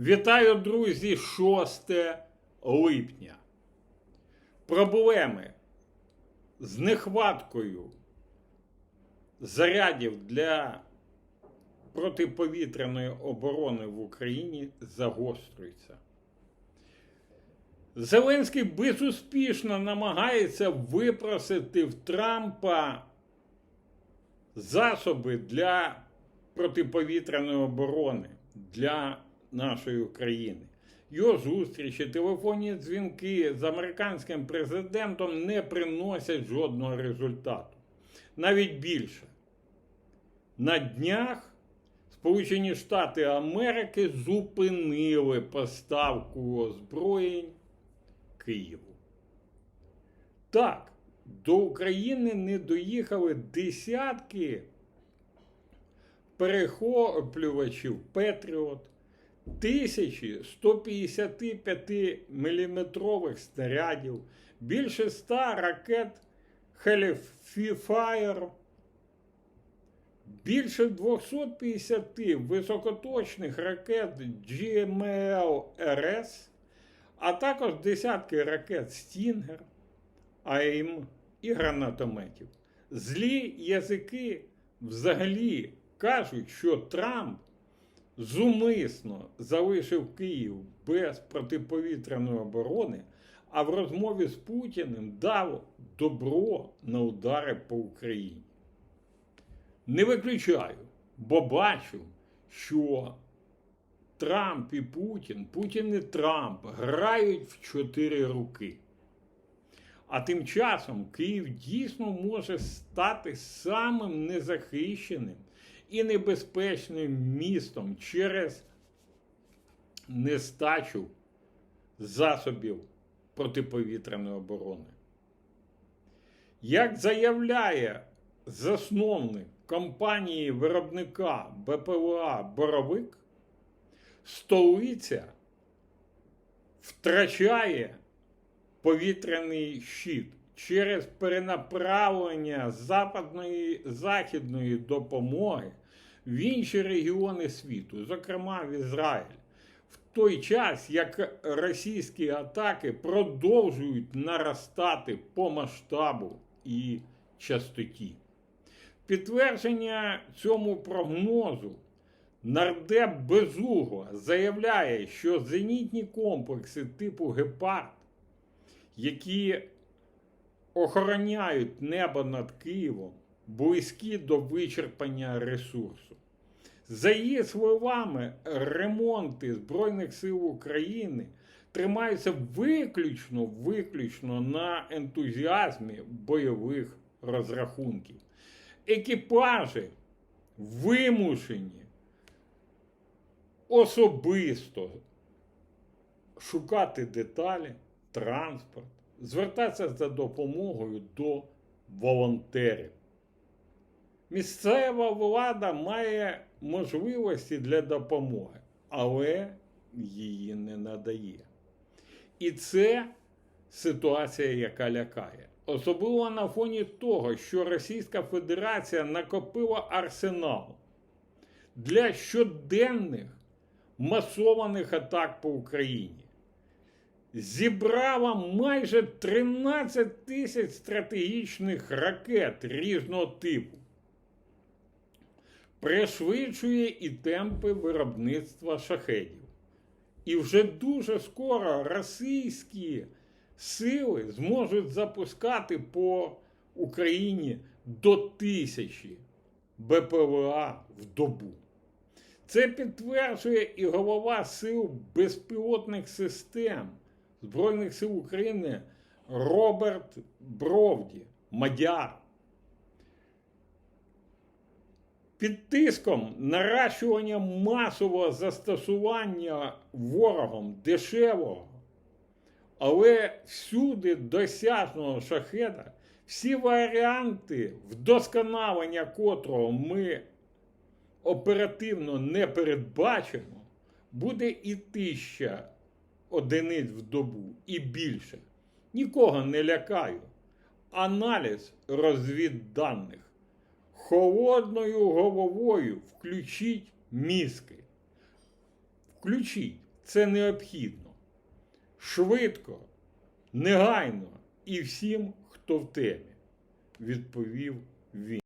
Вітаю, друзі, 6 липня. Проблеми з нехваткою зарядів для протиповітряної оборони в Україні загострюються. Зеленський безуспішно намагається випросити в Трампа засоби для протиповітряної оборони для нашої України. Його зустрічі, телефонні дзвінки з американським президентом не приносять жодного результату. Навіть більше. На днях Сполучені Штати Америки зупинили поставку озброєнь Києву. Так, до України не доїхали десятки перехоплювачів Петріот, тисячі 155 мм снарядів, більше ста ракет Hellfire, більше 250 високоточних ракет GML-РС, а також десятки ракет Стінгер, АІМ і гранатометів. Злі язики взагалі кажуть, що Трамп зумисно залишив Київ без протиповітряної оборони, а в розмові з Путіним дав добро на удари по Україні. Не виключаю, бо бачу, що Трамп і Путін, Путін і Трамп грають в чотири руки. А тим часом Київ дійсно може стати самим незахищеним і небезпечним містом через нестачу засобів протиповітряної оборони. Як заявляє засновник компанії виробника БПЛА Боровик, столиця втрачає повітряний щит через перенаправлення западної західної допомоги в інші регіони світу, зокрема в Ізраїль, в той час як російські атаки продовжують наростати по масштабу і частоті. Підтвердження цьому прогнозу нардеп Безугла заявляє, що зенітні комплекси типу Гепард, які охороняють небо над Києвом, близькі до вичерпання ресурсу. За її словами, ремонти Збройних сил України тримаються виключно виключно на ентузіазмі бойових розрахунків. Екіпажі вимушені особисто шукати деталі, транспорт, звертатися за допомогою до волонтерів. Місцева влада має можливості для допомоги, але її не надає. І це ситуація, яка лякає. Особливо на фоні того, що Російська Федерація накопила арсенал для щоденних масованих атак по Україні. Зібрала майже 13 тисяч стратегічних ракет різного типу. Пришвидшує і темпи виробництва шахедів. І вже дуже скоро російські сили зможуть запускати по Україні до тисячі БПЛА в добу. Це підтверджує і голова сил безпілотних систем Збройних сил України Роберт Бровді, Мадяр. Під тиском наращування масового застосування ворогом дешевого, але всюди досяжного шахеда, всі варіанти, вдосконалення котрого ми оперативно не передбачимо, буде і тисяча одиниць в добу і більше. Нікого не лякаю. Аналіз розвідданих. Холодною головою включіть мізки. Включіть. це необхідно. Швидко, негайно і всім, хто в темі, відповів він.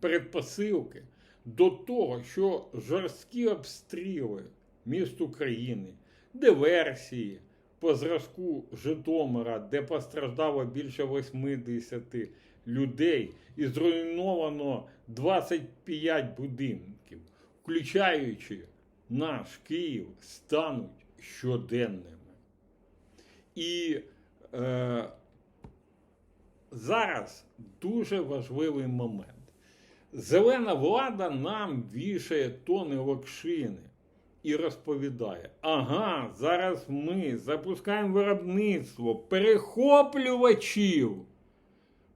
Предпосилки до того, що жорсткі обстріли міст України, диверсії по зразку Житомира, де постраждало більше 80 людей і зруйновано 25 будинків, включаючи наш Київ, стануть щоденними. І е, зараз дуже важливий момент. Зелена влада нам вішає тони локшини і розповідає: ага, зараз ми запускаємо виробництво перехоплювачів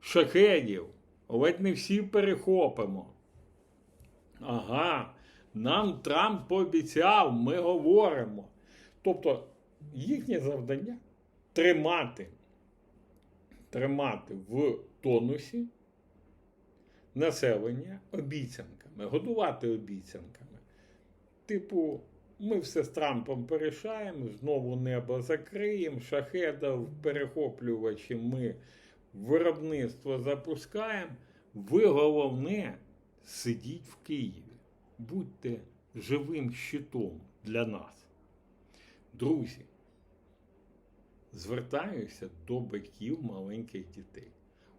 шахедів. Ледь не всі перехопимо. Ага, нам Трамп пообіцяв, ми говоримо. Тобто їхнє завдання тримати, тримати в тонусі населення обіцянками, годувати обіцянками. Типу, ми все з Трампом порішаємо, знову небо закриємо, шахедів, перехоплювачі ми виробництво запускаємо. Ви головне сидіть в Києві, будьте живим щитом для нас. Друзі, звертаюся до батьків маленьких дітей.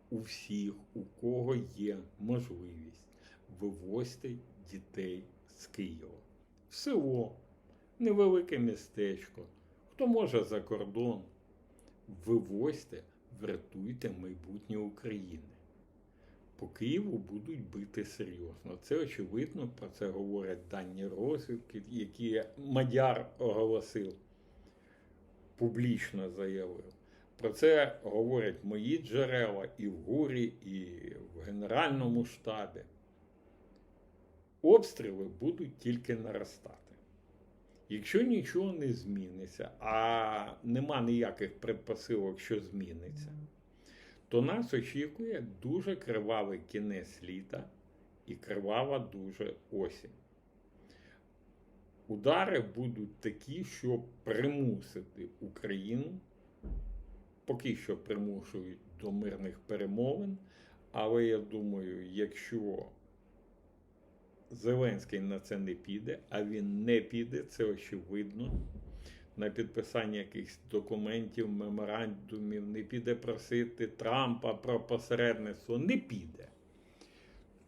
У всіх, у кого є можливість, вивозьте дітей з Києва. В село, невелике містечко, хто може за кордон, вивозьте, врятуйте майбутнє України. По Києву будуть бити серйозно. Це очевидно, про це говорять дані розвідки, які Мадяр оголосив, публічно заявив. Про це говорять мої джерела і в ГУРі, і в Генеральному штабі. Обстріли будуть тільки наростати. Якщо нічого не зміниться, а нема ніяких предпосилок, що зміниться, то нас очікує дуже кривавий кінець літа і кривава дуже осінь. Удари будуть такі, щоб примусити Україну поки що примушують до мирних перемовин. Але я думаю, якщо Зеленський на це не піде, а він не піде, це очевидно. На підписання якихось документів, меморандумів, не піде просити Трампа про посередництво, не піде,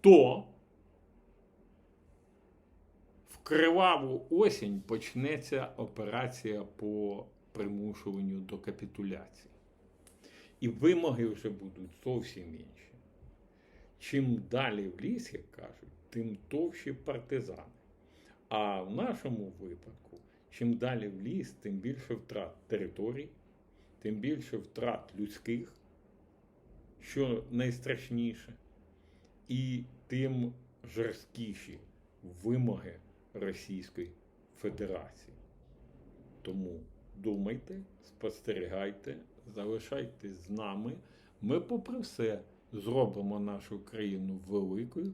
то в криваву осінь почнеться операція по примушуванню до капітуляції. І вимоги вже будуть зовсім інші. Чим далі в ліс, як кажуть, тим товщі партизани. А в нашому випадку, чим далі в ліс, тим більше втрат територій, тим більше втрат людських, що найстрашніше, і тим жорсткіші вимоги Російської Федерації. Тому думайте, спостерігайте, залишайтесь з нами. Ми, попри все, зробимо нашу країну великою,